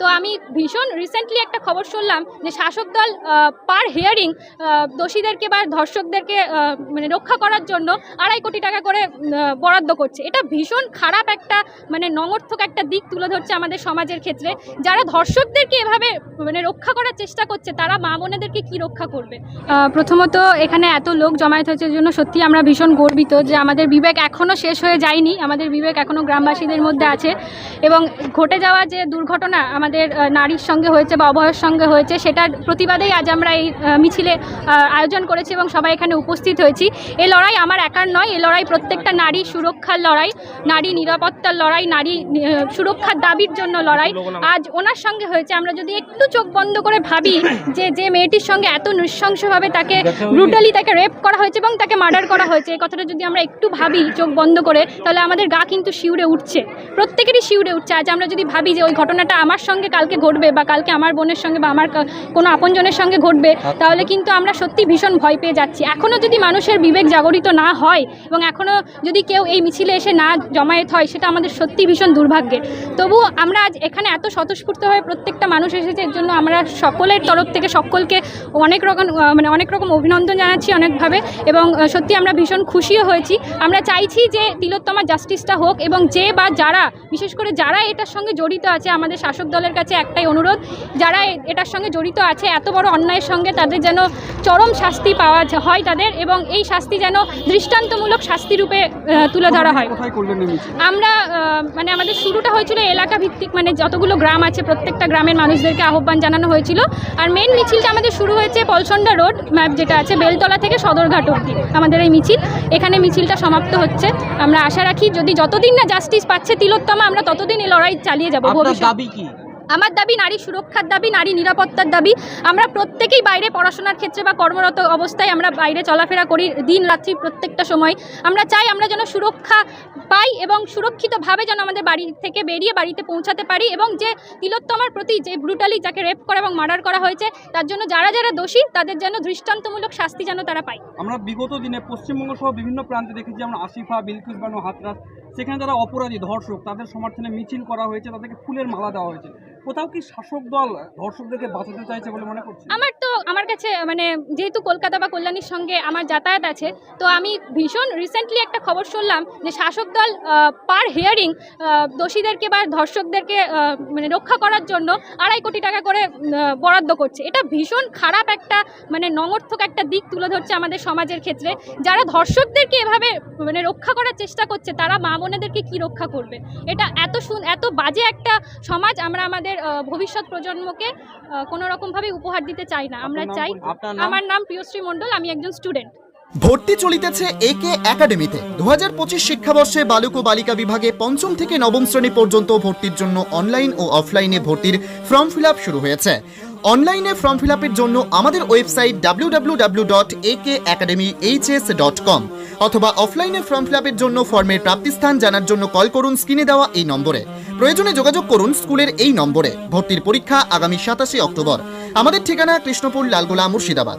তো আমি ভীষণ রিসেন্টলি একটা খবর শুনলাম যে শাসক দল পার হেয়ারিং দোষীদেরকে বা ধর্ষকদেরকে মানে রক্ষা করার জন্য আড়াই কোটি টাকা করে বরাদ্দ করছে। এটা ভীষণ খারাপ একটা মানে নঙর্থক একটা দিক তুলে ধরছে আমাদের সমাজের ক্ষেত্রে। যারা ধর্ষকদেরকে এভাবে মানে রক্ষা করার চেষ্টা করছে, তারা মা বোনেদেরকে কী রক্ষা করবে? প্রথমত এখানে এত লোক জমায়েত হয়েছে জন্য সত্যি আমরা ভীষণ গর্বিত যে আমাদের বিবেক এখনও শেষ হয়ে যায়নি। আমাদের বিবেক এখনও গ্রামবাসীদের মধ্যে আছে। এবং ঘটে যাওয়া যে দুর্ঘটনা, আমাদের আহ, নারীর সঙ্গে হয়েছে বা অভয়ের সঙ্গে হয়েছে সেটার প্রতিবাদেই আজ আমরা এই মিছিলে আয়োজন করেছি এবং সবাই এখানে উপস্থিত হয়েছি। এই লড়াই আমার একার নয় এই লড়াই প্রত্যেকটা নারী সুরক্ষার লড়াই নারী নিরাপত্তার লড়াই নারী সুরক্ষার দাবির জন্য লড়াই। আজ ওনার সঙ্গে হয়েছে আমরা যদি একটু চোখ বন্ধ করে ভাবি যে যে মেয়েটির সঙ্গে এত নৃশংসভাবে তাকে ব্রুটালি তাকে রেপ করা হয়েছে এবং তাকে মার্ডার করা হয়েছে এই কথাটা যদি আমরা একটু ভাবি চোখ বন্ধ করে তাহলে আমাদের গা কিন্তু শিউরে উঠছে। প্রত্যেকেরই শিউরে উঠছে। আজ আমরা যদি ভাবি যে ওই ঘটনাটা আমার সঙ্গে কালকে ঘটবে বা কালকে আমার বোনের সঙ্গে বা আমার কোনো আপনজনের সঙ্গে ঘটবে তাহলে কিন্তু আমরা সত্যি ভীষণ ভয় পেয়ে যাচ্ছি। এখনও যদি মানুষের বিবেক জাগরিত না হয় এবং এখনও যদি কেউ এই মিছিলে এসে না জমায়েত হয় সেটা আমাদের সত্যি ভীষণ দুর্ভাগ্যের। তবু আমরা আজ এখানে এত স্বতঃস্ফূর্তভাবে প্রত্যেকটা মানুষ এসেছে এর জন্য আমরা সকলের তরফ থেকে সকলকে অনেক রকম মানে অনেক রকম অভিনন্দন জানাচ্ছি অনেকভাবে এবং সত্যি আমরা ভীষণ খুশিও হয়েছি। আমরা চাইছি যে তিলোত্তমা জাস্টিসটা হোক এবং যে বা যারা বিশেষ করে যারা এটার সঙ্গে জড়িত আছে আমাদের শাসক দলের কাছে একটাই অনুরোধ যারা এটার সঙ্গে জড়িত আছে এত বড় অন্যায়ের সঙ্গে তাদের যেন চরম শাস্তি পাওয়া হয় তাদের এবং এই শাস্তি যেন দৃষ্টান্তমূলক শাস্তি রূপে তুলে ধরা হয়? আমরা মানে আমাদের শুরুটা হয়েছিল এলাকা ভিত্তিক মানে যতগুলো গ্রাম আছে প্রত্যেকটা গ্রামের মানুষদেরকে আহ্বান জানানো হয়েছিল। আর মেন মিছিলটা আমাদের শুরু হয়েছে পলসন্ডা রোড ম্যাপ যেটা আছে বেলতলা থেকে সদরঘাট অবধি আমাদের এই মিছিল। এখানে মিছিলটা সমাপ্ত হচ্ছে। আমরা আশা রাখি যদি যতদিন না জাস্টিস পাচ্ছে তিলোত্তমা আমরা ততদিন এই লড়াই চালিয়ে যাব ভবিষ্যৎ আমার দাবি নারী সুরক্ষার দাবি, নারী নিরাপত্তার দাবি। আমরা প্রত্যেকেই বাইরে পড়াশোনার ক্ষেত্রে বা কর্মরত অবস্থায় আমরা বাইরে চলাফেরা করি দিন রাত্রি প্রত্যেকটা সময়। আমরা চাই আমরা যেন সুরক্ষা পাই এবং সুরক্ষিতভাবে যেন আমাদের বাড়ি থেকে বেরিয়ে বাড়িতে পৌঁছাতে পারি এবং যে তিলোত্তমার প্রতি যে ব্রুটালি যাকে রেপ করা এবং মার্ডার করা হয়েছে, তার জন্য যারা যারা দোষী, তাদের যেন দৃষ্টান্তমূলক শাস্তি যেন তারা পায়। আমরা বিগত দিনে পশ্চিমবঙ্গ সহ বিভিন্ন প্রান্তে দেখেছি যেমন আসিফা, বিলকিস বানু, হাতরাস, সেখানে যারা অপরাধী, ধর্ষক, তাদের সমর্থনে মিছিল করা হয়েছে, তাদেরকে ফুলের মালা দেওয়া হয়েছে। কোথাও কি শাসক দল ধর্ষকদেরকে বাঁচাতে চাইছে বলে মনে করছে আমার তো, আমার কাছে মানে যেহেতু কলকাতা বা কল্যাণীর সঙ্গে আমার যাতায়াত আছে, তো আমি ভীষণ রিসেন্টলি একটা খবর শুনলাম যে শাসক দল পার হেয়ারিং দোষীদেরকে বা ধর্ষকদেরকে মানে রক্ষা করার জন্য আড়াই কোটি টাকা করে বরাদ্দ করছে। এটা ভীষণ খারাপ একটা মানে নঙর্থক একটা দিক তুলে ধরছে আমাদের সমাজের ক্ষেত্রে। যারা ধর্ষকদেরকে এভাবে মানে রক্ষা করার চেষ্টা করছে, তারা মা বোনেদেরকে কি রক্ষা করবে? এটা এত সুন এত বাজে একটা সমাজ আমরা আমাদের আহ, ভবিষ্যৎ প্রজন্মকে কোনো রকমভাবে উপহার দিতে চাই না। আমরা চাই আমার নাম প্রিয়শ্রী মণ্ডল আমি একজন স্টুডেন্ট। ভর্তি চলিতেছে একে একাডেমিতে। দু হাজার পঁচিশ শিক্ষাবর্ষে বালক ও বালিকা বিভাগে পঞ্চম থেকে নবম শ্রেণি পর্যন্ত ভর্তির জন্য অনলাইন ও অফলাইনে ভর্তির ফর্ম ফিল শুরু হয়েছে। অনলাইনে ফর্ম ফিল জন্য আমাদের website W W W dot A K academy H S dot com. অথবা অফলাইনে ফর্ম ফিল জন্য ফর্মের প্রাপ্তিস্থান জানার জন্য কল করুন স্ক্রিনে দেওয়া এই নম্বরে। প্রয়োজনে যোগাযোগ করুন স্কুলের এই নম্বরে। ভর্তির পরীক্ষা আগামী সাতাশে অক্টোবর। আমাদের ঠিকানা কৃষ্ণপুর লালগোলা মুর্শিদাবাদ।